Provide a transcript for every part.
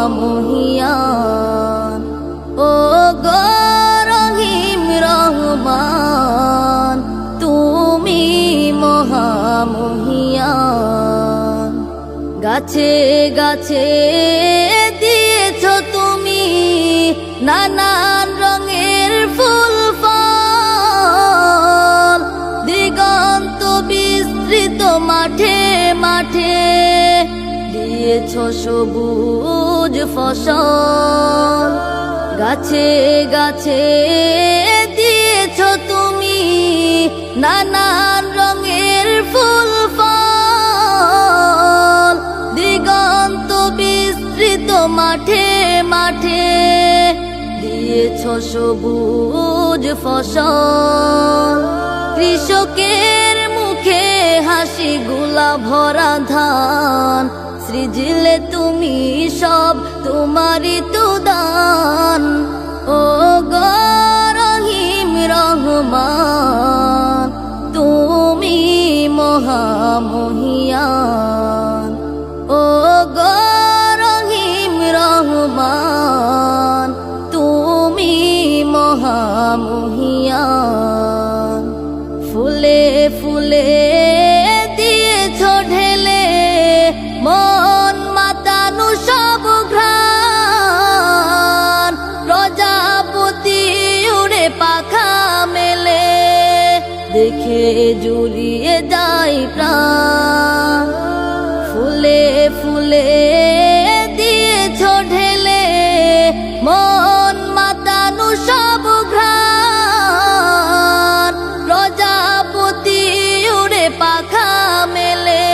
মহামহিয়ান ও গরহিম রহমান, তুমি মহামহিয়ান। গাছে গাছে দিয়েছ তুমি নানান রঙের ফুল ফল। দিগন্ত বিস্তৃত মাঠে মাঠে দিয়েছ সবুজ ফসল। গাছে গাছে দিয়েছ তুমি নানান রঙের ফুল ফল। দিগন্ত বিস্তৃত মাঠে মাঠে দিয়েছ সবুজ ফসল। কৃষকের মুখে হাসি গুলা ভরা ধান। সৃজিলে তুমি সব তোমারই তো দান। ও গরহিম রহমান, তুমি মহামহিয়ান। ও গরহিম রহমান, তুমি মহামহিয়ান। ফুলে ফুলে দেখে জুড়িয়ে যায় প্রাণ। ফুলে ফুলে দিয়েছ ঢেলে, মন মাতানু সব ঘ্রাণ। প্রজাপতি উড়ে পাখা মেলে,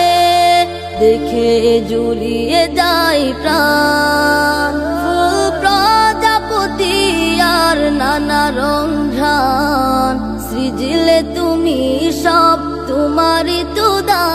দেখে জুড়িয়ে যায় প্রাণ। প্রজাপতি আর নানা রং ঘ্রাণ সৃজিলে তুমি সব তোমারই তো দান